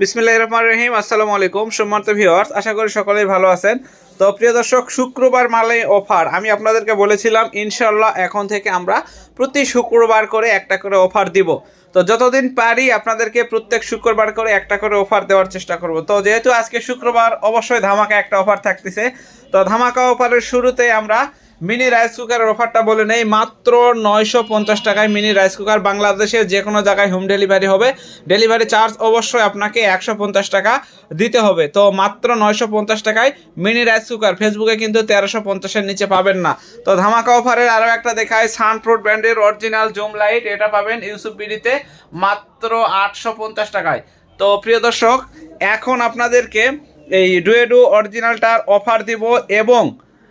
বিসমিল্লাহ রহমান রহিম আসসালামু আলাইকুম সম্মানিত ভিউয়ার্স আশা করি সকলেই ভালো আছেন। তো প্রিয় দর্শক, শুক্রবার মালে অফার আমি আপনাদেরকে বলেছিলাম ইনশাল্লাহ এখন থেকে আমরা প্রতি শুক্রবার করে একটা করে অফার দিব। তো যতদিন পারি আপনাদেরকে প্রত্যেক শুক্রবার করে একটা করে অফার দেওয়ার চেষ্টা করব। তো যেহেতু আজকে শুক্রবার, অবশ্যই ধামাকা একটা অফার থাকতেছে। তো ধামাকা অফারের শুরুতে আমরা মিনি রাইস কুকারের অফারটা বলে নেই, মাত্র নয়শো পঞ্চাশ টাকায় মিনি রাইস কুকার বাংলাদেশের যে কোনো জায়গায় হোম ডেলিভারি হবে। ডেলিভারি চার্জ অবশ্যই আপনাকে একশো পঞ্চাশ টাকা দিতে হবে। তো মাত্র নয়শো পঞ্চাশ টাকায় মিনি রাইস কুকার। ফেসবুকে কিন্তু তেরোশো পঞ্চাশের নিচে পাবেন না। তো ধামাকা অফারের আরও একটা দেখায়, সানফ্রুট ব্র্যান্ডের অরিজিনাল জুম লাইট। এটা পাবেন ইউসুফ বিডিতে মাত্র আটশো পঞ্চাশ টাকায়। তো প্রিয় দর্শক, এখন আপনাদেরকে এই ডুয়েডু অরিজিনালটার অফার দিব এবং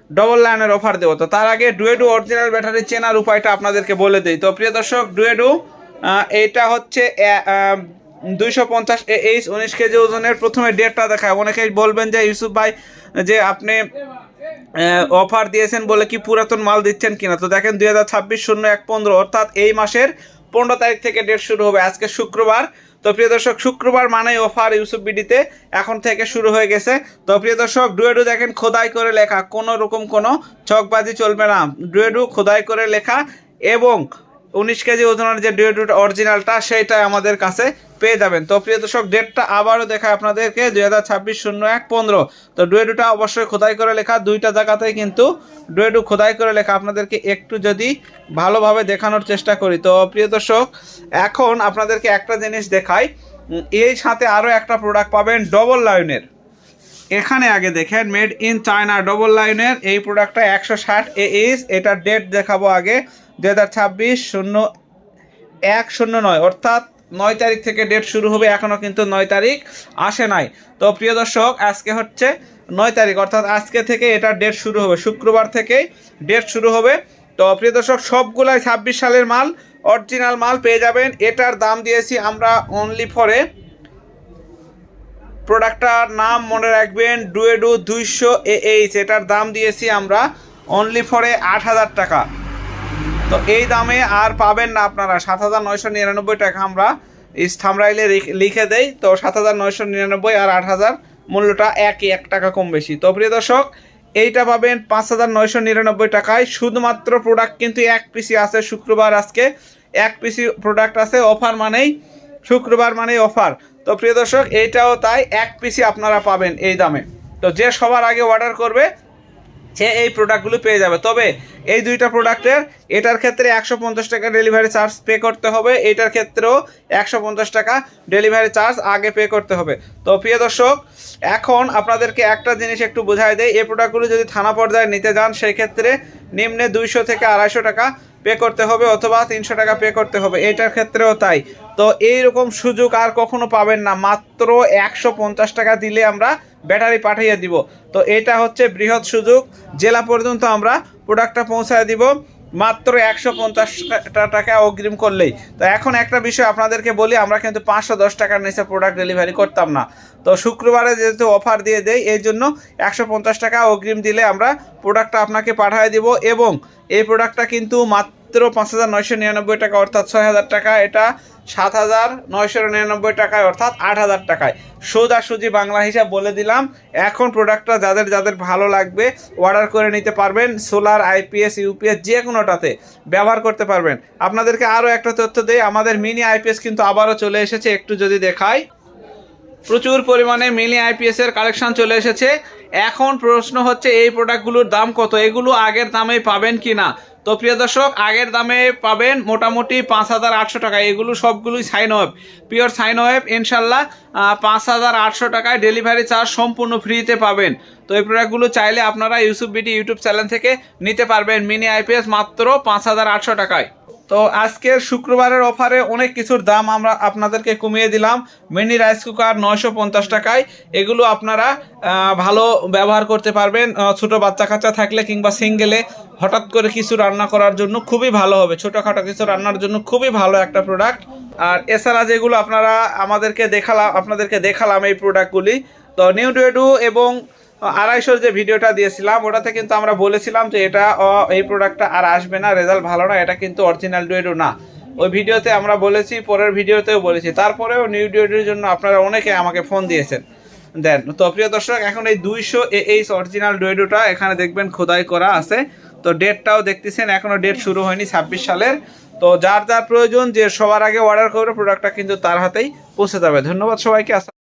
ডবল লাইনের অফার দেবো। তো তার আগে ডুয়েডু অরিজিনাল ব্যাটারি চেনার উপায়টা আপনাদেরকে বলে দিই। তো প্রিয় দর্শক ডুয়েডু এইটা হচ্ছে দুইশো পঞ্চাশ এইচ উনিশ কেজি ওজনের প্রথমে ডেটটা দেখায়। অনেকেই বলবেন যে, ইউসুফ ভাই, যে আপনি অফার দিয়েছেন বলে কি পুরাতন মাল দিচ্ছেন কিনা? তো দেখেন, দুই হাজার ছাব্বিশ শূন্য এক পনেরো, অর্থাৎ এই মাসের পনেরো তারিখ থেকে ডেট শুরু হবে। আজকে শুক্রবার তো প্রিয় দর্শক, শুক্রবার মানে অফার ইউসুফ বিডিতে এখন থেকে শুরু হয়ে গেছে। তো প্রিয় দর্শক, ডুয়েডু দেখেন খোদাই করে লেখা, কোনো রকম কোনো ছকবাজি চলবে না। ডুয়েডু খোদাই করে লেখা এবং উনিশ কেজি ওজনের যে ডুয়েডুটা অরিজিনালটা সেইটাই আমাদের কাছে পেয়ে যাবেন। তো প্রিয় দর্শক ডেটটা আবারও দেখায় আপনাদেরকে, দুই হাজার ছাব্বিশ শূন্য এক পনেরো। তো ডুয়েডুটা অবশ্যই খোদাই করে লেখা, দুইটা জায়গাতেই কিন্তু ডুয়েডু খোদাই করে লেখা। আপনাদেরকে একটু যদি ভালোভাবে দেখানোর চেষ্টা করি। তো প্রিয় দর্শক, এখন আপনাদেরকে একটা জিনিস দেখাই। এই সাথে আরও একটা প্রোডাক্ট পাবেন ডবল লাইনের এখানে আগে দেখেন মেড ইন চায়না ডবল লাইনের এই প্রোডাক্টটা একশো ষাট এ এইচ এটার ডেট দেখাবো আগে। দু হাজার ছাব্বিশ শূন্য এক শূন্য নয়। অর্থাৎ নয় তারিখ থেকে ডেট শুরু হবে এখনও কিন্তু নয় তারিখ আসে নাই। তো প্রিয় দর্শক, আজকে হচ্ছে নয় তারিখ, অর্থাৎ আজকে থেকে এটার ডেট শুরু হবে, শুক্রবার থেকেই ডেট শুরু হবে। তো প্রিয় দর্শক, সবগুলাই ছাব্বিশ সালের মাল অরিজিনাল মাল পেয়ে যাবেন। এটার দাম দিয়েছি আমরা অনলি ফরে প্রোডাক্টটার নাম মনে রাখবেন ডুয়েডু দুইশো এইচ এটার দাম দিয়েছি আমরা অনলি ফরে আট হাজার টাকা। তো এই দামে আর পাবেন না আপনারা। সাত হাজার নয়শো নিরানব্বই টাকা আমরা থামরাইলে লিখে দেই। তো সাত হাজার নয়শো নিরানব্বই আর আট হাজার মূল্যটা একই, এক টাকা কম বেশি। তো প্রিয় দর্শক, এইটা পাবেন পাঁচ হাজার নয়শো নিরানব্বই টাকায়। শুধুমাত্র প্রোডাক্ট কিন্তু এক পিসি আছে শুক্রবার আজকে। এক পিসি প্রোডাক্ট আছে অফার মানেই শুক্রবার মানেই অফার তো প্রিয় দর্শক, এইটাও তাই এক পিসি আপনারা পাবেন এই দামে। তো যে সবার আগে অর্ডার করবে, সে এই প্রোডাক্টগুলো পেয়ে যাবে। তবে এই দুইটা প্রোডাক্টের, এটার ক্ষেত্রে একশো পঞ্চাশ টাকা ডেলিভারি চার্জ পে করতে হবে, এটার ক্ষেত্রেও একশো পঞ্চাশ টাকা ডেলিভারি চার্জ আগে পে করতে হবে। তো প্রিয় দর্শক, এখন আপনাদেরকে একটা জিনিস একটু বোঝাই দেয় এই প্রোডাক্টগুলো যদি থানা পর্যায়ে নিতে যান, সেই ক্ষেত্রে নিম্নে দুইশো থেকে আড়াইশো টাকা পে করতে হবে অথবা তিনশো টাকা পে করতে হবে, এটার ক্ষেত্রেও তাই। তো এই রকম সুযোগ আর কখনো পাবেন না, মাত্র একশো পঞ্চাশ টাকা দিলে আমরা ব্যাটারি পাঠিয়ে দিব। তো এটা হচ্ছে বৃহৎ সুযোগ, জেলা পর্যন্ত আমরা প্রোডাক্টটা পৌঁছায় দিব। মাত্র একশো পঞ্চাশটা টাকা অগ্রিম করলেই। তো এখন একটা বিষয় আপনাদেরকে বলি, আমরা কিন্তু পাঁচশো দশ টাকার নিচে প্রোডাক্ট ডেলিভারি করতাম না। তো শুক্রবারে যেহেতু অফার দিয়ে দেয় এই জন্য একশো পঞ্চাশ টাকা অগ্রিম দিলে আমরা প্রোডাক্টটা আপনাকে পাঠিয়ে দিব এবং এই প্রোডাক্টটা কিন্তু মাত্র পাঁচ হাজার নয়শো নিরানব্বই টাকা, অর্থাৎ ছয় হাজার টাকা। এটা সাত হাজার নয়শো নিরানব্বই টাকায়, অর্থাৎ আট হাজার টাকায়। সোজাসুজি বাংলা হিসাব বলে দিলাম। এখন প্রোডাক্টটা যাদের যাদের ভালো লাগবে অর্ডার করে নিতে পারবেন। সোলার আইপিএস ইউপিএস যে কোনোটাতে ব্যবহার করতে পারবেন। আপনাদেরকে আরও একটা তথ্য দেই, আমাদের মিনি আইপিএস কিন্তু আবারও চলে এসেছে, একটু যদি দেখাই। প্রচুর পরিমাণে মিনি আইপিএস এর কালেকশন চলে এসেছে। এখন প্রশ্ন হচ্ছে, এই প্রোডাক্টগুলোর দাম কত? এগুলো আগের দামে পাবেন কি না তো প্রিয় দর্শক, আগের দামে পাবেন মোটামুটি পাঁচ হাজার আটশো টাকা। এগুলো সবগুলোই sine wave pure sine wave ইনশাল্লাহ পাঁচ হাজার আটশো টাকায় ডেলিভারি চার্জ সম্পূর্ণ ফ্রিতে পাবেন। তো এই প্রোডাক্টগুলো চাইলে আপনারা ইউসুফ বিটি ইউটিউব চ্যানেল থেকে নিতে পারবেন। মিনি আইপিএস মাত্র পাঁচ হাজার আটশো টাকায়। তো আজকের শুক্রবারের অফারে অনেক কিছুর দাম আমরা আপনাদেরকে কমিয়ে দিলাম। মিনি রাইস কুকার নয়শো পঞ্চাশ টাকায়। এগুলো আপনারা ভালো ব্যবহার করতে পারবেন। ছোট বাচ্চা কাচ্চা থাকলে কিংবা সিঙ্গেলে হঠাৎ করে কিছু রান্না করার জন্য খুবই ভালো হবে। ছোটোখাটো কিছু রান্নার জন্য খুবই ভালো একটা প্রোডাক্ট আর এছাড়া যেগুলো আপনারা আমাদেরকে দেখালাম আপনাদেরকে দেখালাম এই প্রোডাক্টগুলি তো নিউ ডুয়েডু এবং আড়াইশোর যে ভিডিওটা দিয়েছিলাম, ওটাতে কিন্তু আমরা বলেছিলাম যে এটা এই প্রোডাক্টটা আর আসবে না রেজাল্ট ভালো না, এটা কিন্তু অরিজিনাল ডুয়েডো না। ওই ভিডিওতে আমরা বলেছি, পরের ভিডিওতেও বলেছি। তারপরেও নিউ ডিওটির জন্য আপনারা অনেকে আমাকে ফোন দিয়েছেন। দেন, তো প্রিয় দর্শক, এখন এই দুইশো এইচ অরিজিনাল ডুয়েডোটা এখানে দেখবেন খোদাই করা আছে। তো ডেটটাও দেখতেছেন এখনও ডেট শুরু হয়নি, ছাব্বিশ সালের। তো যার যার প্রয়োজন, যে সবার আগে অর্ডার করবে প্রোডাক্টটা কিন্তু তার হাতেই পৌঁছে যাবে। ধন্যবাদ সবাইকে